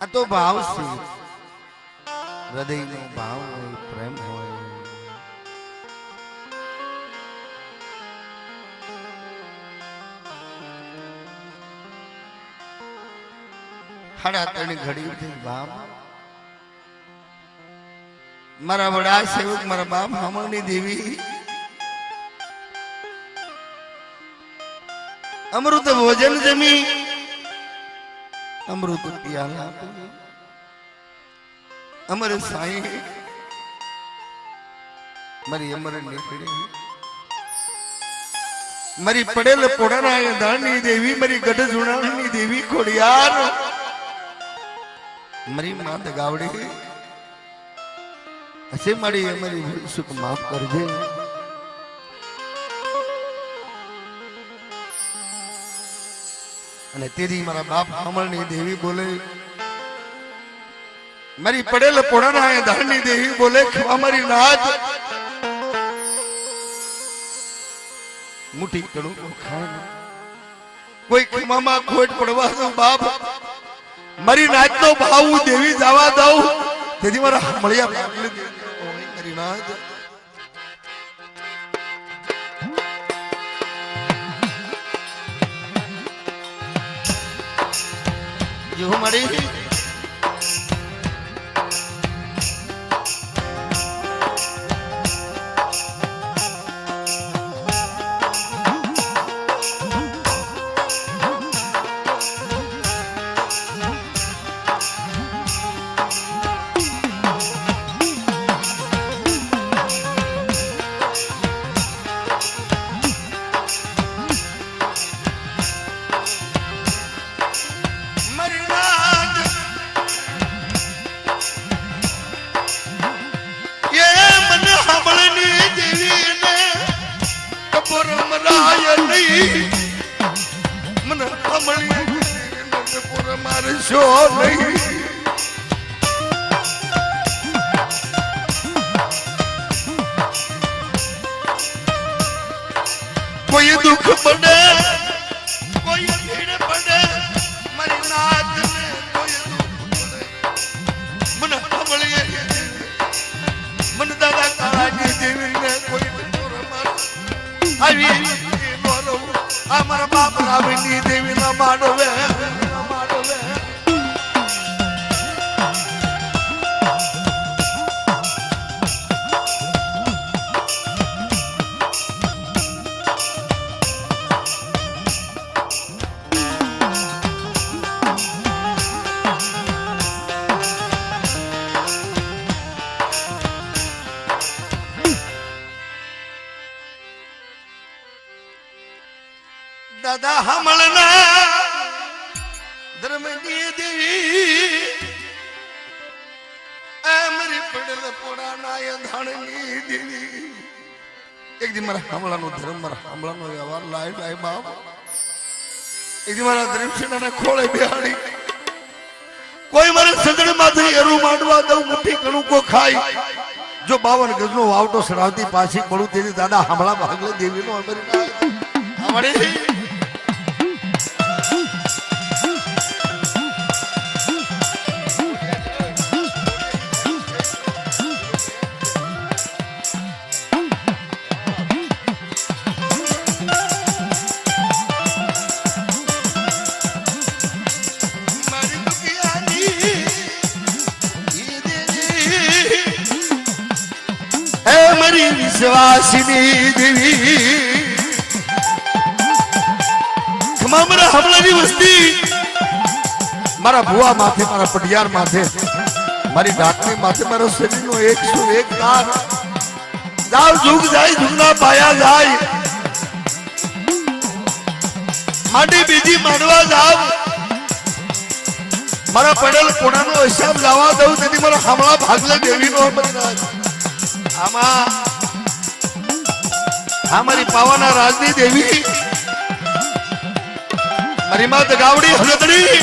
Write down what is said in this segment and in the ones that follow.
આ તો ભાવ છે. હૃદયનો ભાવ હોય, પ્રેમ હોય. સાડા ત્રણ ઘડી થઈ બાપ. મારા વડા સેવક, મારા બાપ હમણની દેવી. અમૃત ભોજન જમી અમૃત પિયાલા, અમર સાઈ, મારી અમર નીકળી. મારી પડેલ પોડાના દેવી, મારી ગઢ જુણાની દેવી ખોડિયાર. મારી માત ગાવડી, હશે મારી અમારી, સુખ માફ કરજે. અને તેથી મારા બાપ હામળની દેવી બોલે મારી પડેલ પોડાના ધારની દેવી બોલે ખવા મારી નાથ મુઠી કડું ખાય. કોઈ ખીમામાં ખોટ પડવા બાપ મારી નાચનો ભાવ દેવી જવા દઉં. તેથી મારા મળ્યા મારી નાચ જો મળી? મને કપોર મારશો નહીં કોઈ દુઃખ પડે મારા દેવી ના દેવીના દેવી દેવી કોઈ મારે સદણમાંથી એરું માંડવા દઉં મુઠ્ઠી ઘણું કો જો બાવન ગજનો વાવટો સરાવતી પાછી પડું તેથી દાદા હામળા ભાગલે દેવીનો અમરી ના મારી વિશ્વાસની દેવી. મારા કોણાનો હિસાબ લાવવા દઉં તેથી મારા હમણાં ભાગલે દેવીનો. આમાં આ મારી પાવાના રાજની દેવી. મારી માત ગાવડી હલદડી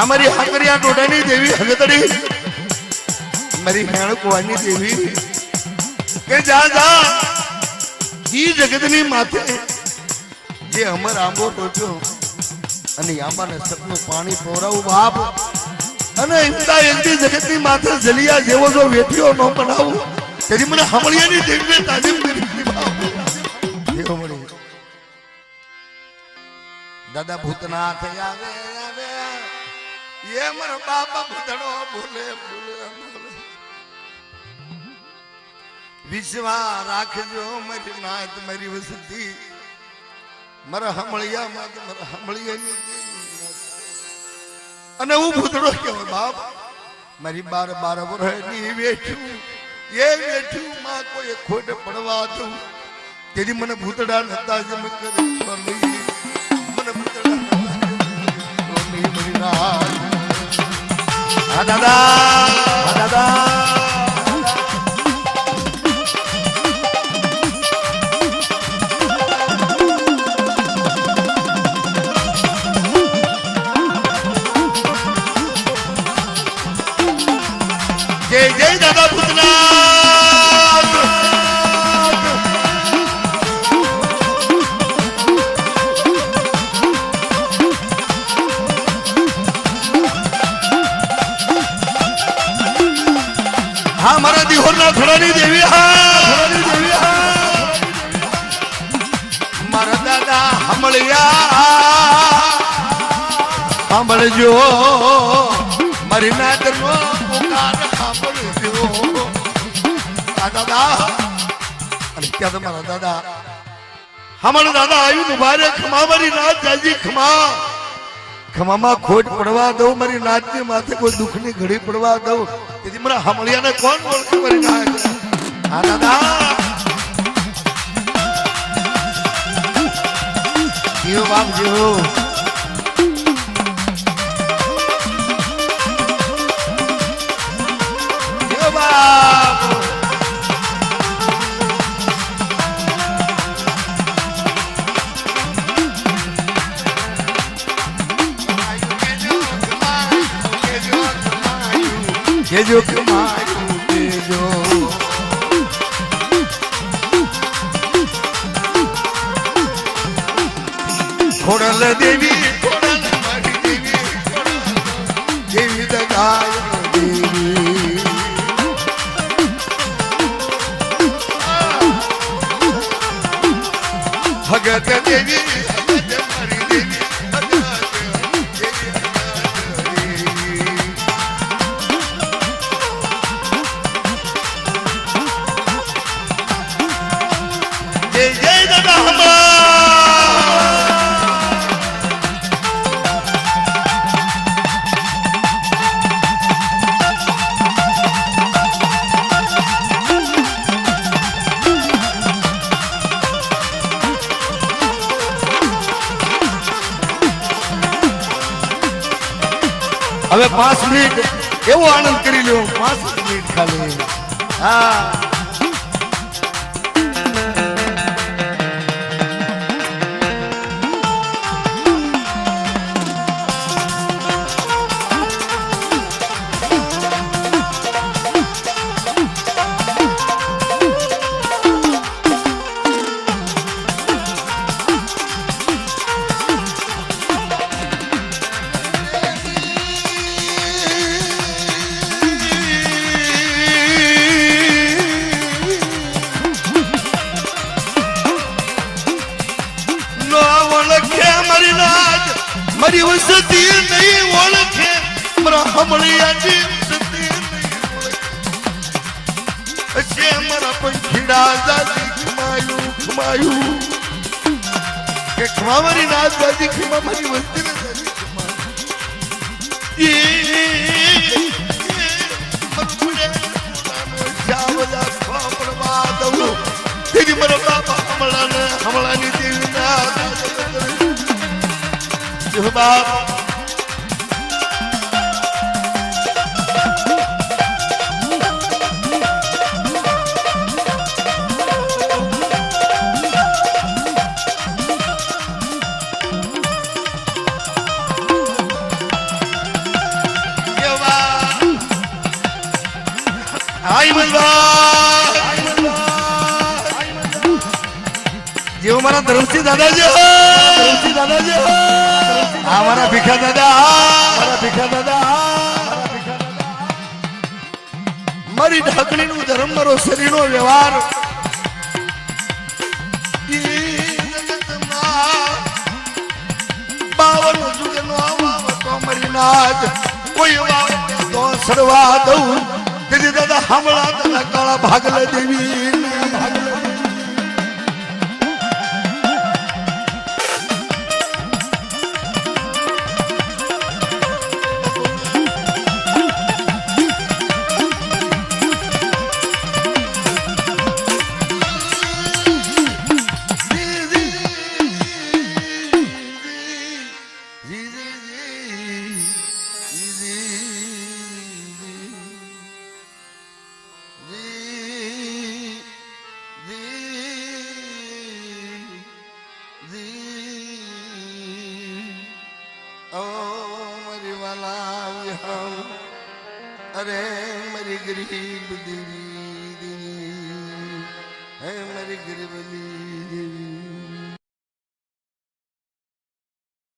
અમારી હાકરિયા ટોટાની દેવી હગતડી મારી હેણ કુવાની દેવી. કે જા જા. ઈ જગતની માથે જે અમર આંબો ટોચ્યો અને આંબાને સપનું પાણી પહોરાવું બાપ. અને ઇમતા એકદી જગતની માથે જલિયા જેવો જો વેઠ્યો ન બનાવું. તેથી મને હમળિયાની દેવીને તાલીમ દીધી. દાદા ભૂતનાથ આવે આવે. એ મારા બાપા ભૂતણો બોલે બોલે. વિશ્વા રાખજો મારી નાથ મારી વસતી. મારા હમળિયા માત મારા હમળિયાની અને હું ભૂતડો કેવો બાપ, મારી બાર બાર વર્ષની વેઠું, એ વેઠું માં કોઈ ખોટ પડવા દઉં. તેથી મને ભૂતડા નતા જમ કરે. મને ભૂતડા દાદા. મારા દિહોરના થોડાની દેવી મારા દાદા હમળિયા. સાંભળજો, મારી નાદરનો પુકાર સાંભળજો. દાદા, અને ક્યાં તમારા દાદા. હમણાં દાદા આવ્યું ને મારે ખમા, મારી ખોટ પડવા દઉં, મારી નાથની માથે કોઈ દુઃખની ઘડી પડવા દઉં. તેથી મને હમળિયાને કોણ ઓળખે મારી નાથ હા દાદા. જીવ બાપ જીવ કેજો કમાયું કેજો ખોડલ દેવી ખોડલ મારી દેવી દેવી દગાય દેવી ભગત દેવી પાંચ મિનિટ એવો આનંદ કરી લ્યો પાંચ મિનિટ ખાલી હા છે મારા પંખીડા દાદી ખમાયું ખમાયું કે ખમા મારી નાજ દાદી ખમા મારી વસતી ને તેથી મારા બાપા હમણાં હમણાંની દેવી ના જો બાપ જેવો મારા ધર્મસિંહ દાદા છે ધર્મસિંહ દાદા આ મારા ભીખા દાદા મારા ભીખા દાદા મારી ઢાકણીનું ધર્મ, મારો શરીરનો વ્યવહાર. ઈ જગતમાં બાવન મરી નાજ કોઈ વાવે તો સરવા દઉં. તેથી દાદા ભાગલે દેવી. અરે મારી ગરીબ દેવી દેવી હે મારી ગરીબ દેવી